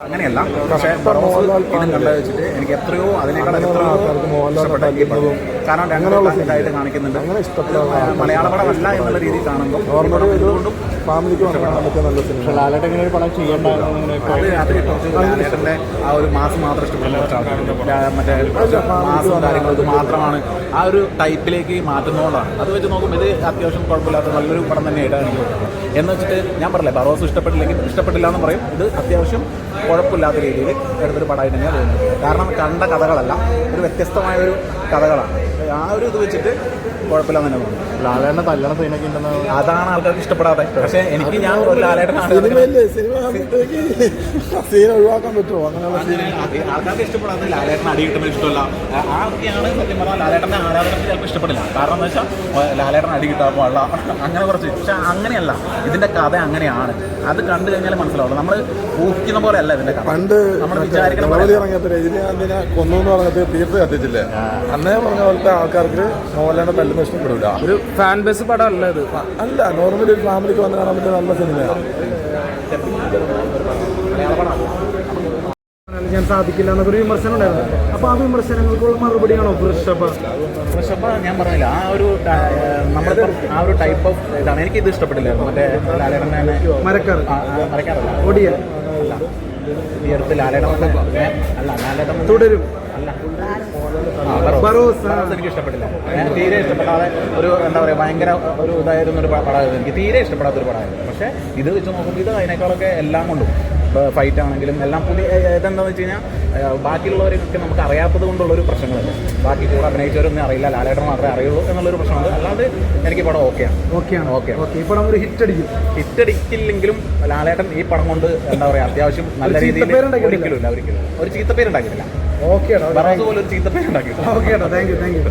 അങ്ങനെയല്ല. പക്ഷേ ഇതും കണ്ടു വെച്ചിട്ട് എനിക്ക് എത്രയോ അതിനേക്കാൾ എത്രയോ ആൾക്കാർക്ക് ഇഷ്ടപ്പെട്ട ഈ. കാരണം രണ്ട് ഇതായിട്ട് കാണിക്കുന്നുണ്ട്. മലയാള പടമല്ല എന്നുള്ള രീതിയിൽ കാണുമ്പോൾ ഈ ഫാമിലിക്ക് വന്ന് കാണാൻ പറ്റിയ നല്ല സിനിമ. ലാലേട്ടൻ ഇങ്ങനെ ഒരു പടം ചെയ്യണ്ടായിരുന്നു അത് അത് കുറച്ച് ലാലേട്ടന്റെ ആ ഒരു മാസം മാത്രം ഇഷ്ടപ്പെടുന്ന കുറച്ച് ആൾക്കാരുണ്ട് ലാ- മറ്റേ മാസം കാര്യങ്ങൾക്ക് മാത്രമാണ് ആ ഒരു ടൈപ്പിലേക്ക് മാറ്റുന്നതുകൊണ്ടാണ്. അത് വെച്ച് നോക്കുമ്പോൾ ഇത് അത്യാവശ്യം കുഴപ്പമില്ലാത്ത നല്ലൊരു പടം തന്നെയായിട്ടാണ് എനിക്ക് തോന്നുന്നത്. എന്ന് വെച്ചിട്ട് ഞാൻ പറഞ്ഞില്ലേ ബറോസ് ഇഷ്ടപ്പെട്ടില്ലെങ്കിൽ ഇഷ്ടപ്പെട്ടില്ല എന്ന് പറയും. ഇത് അത്യാവശ്യം കുഴപ്പമില്ലാത്ത രീതിയിൽ എടുത്തൊരു പടമായിട്ട് തന്നെയാണ് തോന്നുന്നത്. കാരണം കണ്ട കഥകളല്ല ഒരു വ്യത്യസ്തമായ ഒരു കഥകളാണ്. ആ ഒരു ഇത് വെച്ചിട്ട് കുഴപ്പമില്ല തന്നെ തോന്നുന്നു. ലാലേട്ടന്റെ തല്ലണ സീനൊക്കെ ഉണ്ടെന്ന് അതാണ് ആൾക്കാർക്ക് ഇഷ്ടപ്പെടാതെ. പക്ഷേ എനിക്ക് ഞാൻ ഒരു ലാലേട്ടനാണ് സീൻ ഒഴിവാക്കാൻ പറ്റുമോ? അങ്ങനെയുള്ള ആൾക്കാർക്ക് ഇഷ്ടപ്പെടാത്ത ലാലേട്ടൻ അടി കിട്ടുമ്പോൾ ഇഷ്ടമല്ല. ആ- സത്യം പറഞ്ഞാൽ ലാലേട്ടനെ ആരാധനക്ക് ചിലപ്പോൾ ഇഷ്ടപ്പെടില്ല. കാരണം എന്താ വെച്ചാൽ ലാലേട്ടൻ അടി കിട്ടാൻ പാടില്ല. അങ്ങനെ കുറച്ച്. പക്ഷെ അങ്ങനെയല്ല. ഇതിന്റെ കഥ അങ്ങനെയാണ്. അത് കണ്ടു കഴിഞ്ഞാൽ മനസ്സിലാവുള്ളൂ. നമ്മൾ ഊഹിക്കുന്ന പോലെ അല്ല ഇതിന്റെ കഥ. പണ്ട് നമ്മൾ വിചാരിക്കണം വിചാരിക്കുന്ന പോലെ ഇറങ്ങിയപ്പോൾ രജനീകാന്തിനെ കൊന്നു എന്ന് പറഞ്ഞത് തീർത്ത് കത്തിച്ചില്ലേ? അന്നേ പറഞ്ഞ പോലത്തെ ആൾക്കാർക്ക് മോഹൻലാലിനെ തല്ലുന്ന ഇഷ്ടപ്പെടില്ല. ഒരു ഫാൻ ബേസ് പടമല്ല ഇത്. അല്ല നോർമലി ഒരു ഫാമിലിക്ക് വന്ന് കാണാൻ പറ്റിയ നല്ല സിനിമയാണ്. ഞാൻ സാധിക്കില്ല എന്നൊക്കെ ഒരു വിമർശനം ഉണ്ടായിരുന്നു. അപ്പൊ ആ വിമർശനങ്ങൾക്കുള്ള മറുപടിയാണോ വൃഷഭ? വൃഷഭ ഞാൻ പറഞ്ഞില്ല. ആ ഒരു നമ്മുടെ ആ ഒരു ടൈപ്പ് ഓഫ് ഇതാണ്. എനിക്ക് ഇത് ഇഷ്ടപ്പെട്ടില്ലായിരുന്നു മറ്റേ ലാലേട്ടന്റെ തന്നെ മരക്കാർ. മരക്കാറല്ല ഒടിയ അല്ല. ഈ ലാലേട്ടൻ അല്ല ലാലേട്ടൻ തുടരും. അല്ല. ആ, ബറോസ്. ബറോസ്, ആ. ബറോസ് എനിക്ക് ഇഷ്ടപ്പെട്ടില്ല ഞാൻ തീരെ ഇഷ്ടപ്പെടാതെ ഒരു എന്താ പറയുക ഭയങ്കര ഒരു ഇതായിരുന്ന ഒരു പടമായിരുന്നു എനിക്ക് തീരെ ഇഷ്ടപ്പെടാത്ത ഒരു പടമായിരുന്നു പക്ഷേ ഇത് വെച്ച് നോക്കുമ്പോൾ ഇത് അതിനേക്കാളൊക്കെ എല്ലാം കൊണ്ടും ഫൈറ്റ് ആണെങ്കിലും എല്ലാം പുതിയ ഇതെന്താണെന്ന് വെച്ച് കഴിഞ്ഞാൽ ബാക്കിയുള്ളവരൊക്കെ നമുക്ക് അറിയാത്തത് കൊണ്ടുള്ളൊരു പ്രശ്നങ്ങളല്ല? ബാക്കി കൂടെ അഭിനയിച്ചവരൊന്നും അറിയില്ല ലാലേട്ടൻ മാത്രമേ അറിയുള്ളൂ എന്നുള്ളൊരു പ്രശ്നമുണ്ട്. അല്ലാതെ എനിക്ക് പടം ഓക്കെയാണ് ഓക്കെയാണ് ഓക്കെ ഓക്കെ ഈ പടം ഒരു ഹിറ്റ് അടിക്കും. ഹിറ്റ് അടിക്കില്ലെങ്കിലും ലാലേട്ടൻ ഈ പടം കൊണ്ട് എന്താ പറയുക അത്യാവശ്യം നല്ല രീതിയിൽ. ഒരിക്കലും ഇല്ല ഒരിക്കലും. ഒരു ചീത്തപ്പേരുണ്ടാക്കിയിട്ടില്ല പോലെ ഒരു ചീത്തപ്പേരുണ്ടാക്കി okay thank you thank you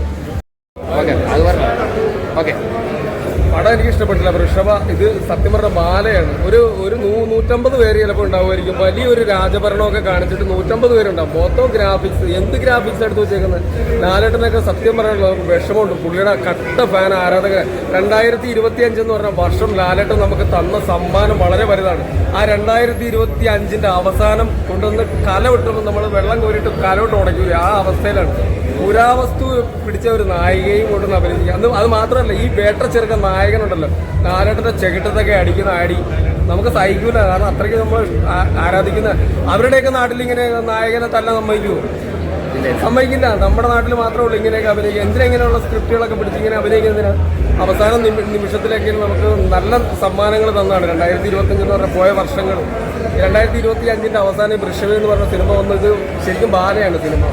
പടം എനിക്ക് ഇഷ്ടപ്പെട്ടില്ല. വൃഷഭ ഇത് സത്യം പറഞ്ഞ ബാലയാണ്. ഒരു ഒരു നൂറ്റമ്പത് പേര് ചിലപ്പോൾ ഉണ്ടാവുമായിരിക്കും. വലിയൊരു രാജഭരണമൊക്കെ കാണിച്ചിട്ട് നൂറ്റമ്പത് പേരുണ്ടാവും. മൊത്തം ഗ്രാഫിക്സ് എന്ത് ഗ്രാഫിക്സ് എടുത്ത് വെച്ചേക്കുന്നത് ലാലേട്ടനൊക്കെ സത്യം പറയാനുള്ള വിഷമമുണ്ട്. പുള്ളിയുടെ കട്ട ഫാൻ ആരാധകർ രണ്ടായിരത്തി ഇരുപത്തി അഞ്ചെന്ന് പറഞ്ഞ വർഷം ലാലേട്ടൻ നമുക്ക് തന്ന സമ്മാനം വളരെ വലുതാണ്. ആ രണ്ടായിരത്തി ഇരുപത്തി അഞ്ചിന്റെ അവസാനം കൊണ്ടുവന്ന് കല വിട്ടുമ്പോൾ നമ്മൾ വെള്ളം കോരിയിട്ട് കലോട്ട് ഉടയ്ക്കൂല. ആ അവസ്ഥയിലാണ്. പുരാവസ്തു പിടിച്ച ഒരു നായികയും കൊണ്ടുവന്ന് അഭിനയിക്കുക. അത് മാത്രമല്ല ഈ വേട്ട ചെറുക്കൻ നായകനുണ്ടല്ലോ നാലേട്ടന്റെ ചെകിട്ടത്തൊക്കെ അടിക്കുന്ന ആടി. നമുക്ക് സഹിക്കൂല. കാരണം അത്രയ്ക്ക് നമ്മൾ ആരാധിക്കുന്ന അവരുടെയൊക്കെ നാട്ടിൽ ഇങ്ങനെ നായകനെ തല്ല സമ്മതിക്കുമോ സമ്മതിക്കില്ല. നമ്മുടെ നാട്ടിൽ മാത്രമേ ഉള്ളൂ ഇങ്ങനെയൊക്കെ അഭിനയിക്കുക. എന്തിനാ ഇങ്ങനെയുള്ള സ്ക്രിപ്റ്റുകളൊക്കെ പിടിച്ച് ഇങ്ങനെ അഭിനയിക്കുന്നതിന്? അവസാന നിമി- നിമിഷത്തിലേക്ക് നമുക്ക് നല്ല സമ്മാനങ്ങൾ തന്നാണ്. രണ്ടായിരത്തി ഇരുപത്തഞ്ച് എന്ന് പറഞ്ഞ പോയ വർഷങ്ങൾ. രണ്ടായിരത്തി ഇരുപത്തി അഞ്ചിന്റെ അവസാനം വൃഷഭ എന്ന് പറഞ്ഞ സിനിമ വന്നത് ശരിക്കും ബാലയാണ് സിനിമ.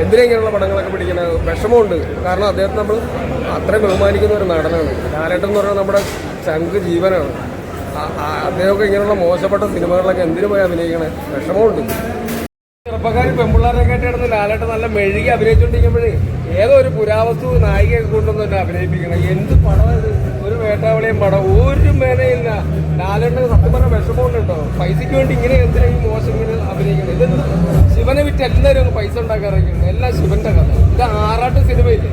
എന്തിനെങ്കിലുള്ള പടങ്ങളൊക്കെ പിടിക്കുന്ന വിഷമമുണ്ട്. കാരണം അദ്ദേഹത്തെ നമ്മൾ അത്രയും ബഹുമാനിക്കുന്ന ഒരു നടനാണ്. ലാലേട്ടൻ എന്ന് പറഞ്ഞാൽ നമ്മുടെ ചങ്ക് ജീവനാണ്. അദ്ദേഹമൊക്കെ ഇങ്ങനെയുള്ള മോശപ്പെട്ട സിനിമകളിലൊക്കെ എന്തിനു പോയി അഭിനയിക്കണേ? വിഷമമുണ്ട്. ചെറുപ്പക്കാർ പെമ്പിള്ളാരൊക്കെ ആയിട്ട് കിടന്ന് ലാലേട്ടൻ നല്ല മെഴുകി അഭിനയിച്ചുകൊണ്ടിരിക്കുമ്പോഴേ ഏതോ ഒരു പുരാവസ്തു നായികയൊക്കെ കൊണ്ടുവന്നിട്ട് അഭിനയിപ്പിക്കണം. എന്ത് പടം ഒരു വേട്ടാവളിയും പടം. ഒരു മേനയില്ല. ലാലേട്ടന് സത്യം പറഞ്ഞ വിഷമമുണ്ടോ? പൈസയ്ക്ക് വേണ്ടി ഇങ്ങനെ എന്തിനാ ഈ മോശം ഇങ്ങനെ അഭിനയിക്കണം? ഇതെന്ത്? ശിവനെ വിറ്റ് എല്ലാവരും ഒന്ന് പൈസ ഉണ്ടാക്കാറൊക്കെയാണ് എല്ലാം ശിവന്റെ കഥ. ഇത് ആറാട്ട് സിനിമയില്ലേ?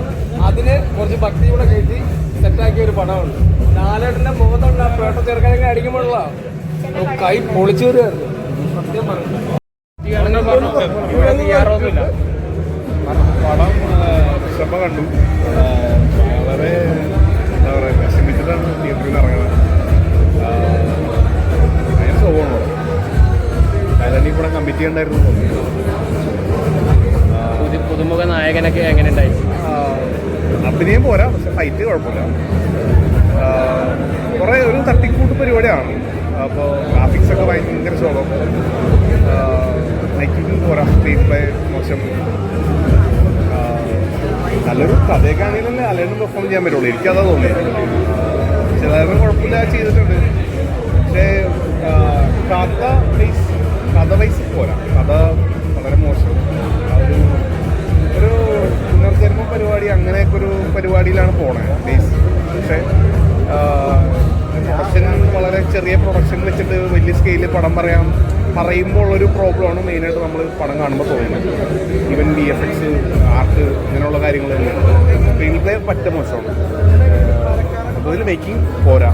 അതിന് കുറച്ച് ഭക്തി കൂടെ കയറ്റി സെറ്റാക്കിയ ഒരു പടമാണ് ലാലേട്ടന്റെ മുഖത്തുണ്ട് ആ പേട്ട ചെറുക്കാനൊക്കെ അടിക്കുമ്പോഴുള്ള. കൈ പൊളിച്ചു വരുമായിരുന്നു സത്യം പറഞ്ഞു. പടം കണ്ടു. വളരെ എന്താ പറയുക വിഷമിച്ചിട്ടാണ് തിയേറ്ററിൽ ഇറങ്ങുന്നത്. ആ, ഭയങ്കര സുഖമാണ് അതാണ് ഈ പടം കമ്മിറ്റ് ചെയ്യണ്ടായിരുന്നു തോന്നുന്നു. പുതുമുഖ നായകനൊക്കെ എങ്ങനെ ഉണ്ടായി? അഭിനയം പോരാ പക്ഷെ ഫൈറ്റ് കുഴപ്പമില്ല. കുറെ ഒരു തട്ടിക്കൂട്ട് പരിപാടിയാണ്. അപ്പോൾ ഗ്രാഫിക്സ് ഒക്കെ ഭയങ്കര ശോകം എന്ന് പറയാം സ്ക്രീൻ പ്ലേ മോശം നല്ലൊരു കഥയൊക്കെ ആണെങ്കിലും അല്ലെങ്കിലും പെർഫോം ചെയ്യാൻ പറ്റുള്ളൂ. എനിക്കതാ തോന്നിയത് ചിലരും കുഴപ്പമില്ല ചെയ്തിട്ടുണ്ട്. പക്ഷേ കഥ വൈസ് കഥ വൈസ് പോരാ. കഥ വളരെ മോശം. ഒരു ഒരു പുനർജന്മ പരിപാടി അങ്ങനെയൊക്കെ ഒരു പരിപാടിയിലാണ് പോണേ ബേസ് പക്ഷേ പ്രൊഡക്ഷൻ വളരെ ചെറിയ പ്രൊഡക്ഷൻ വെച്ചിട്ട് വലിയ സ്കെയിലിൽ പടം പറയാം. പറയുമ്പോൾ ഉള്ളൊരു പ്രോബ്ലമാണ് മെയിനായിട്ട് നമ്മൾ പടം കാണുമ്പോൾ തോന്നുന്നത്. Even V F X art ഇങ്ങനെയുള്ള കാര്യങ്ങൾ സ്ക്രീൻ പ്ലേ പറ്റ മോശമാണ്. ഇതിൽ മേക്കിംഗ് പോരാ.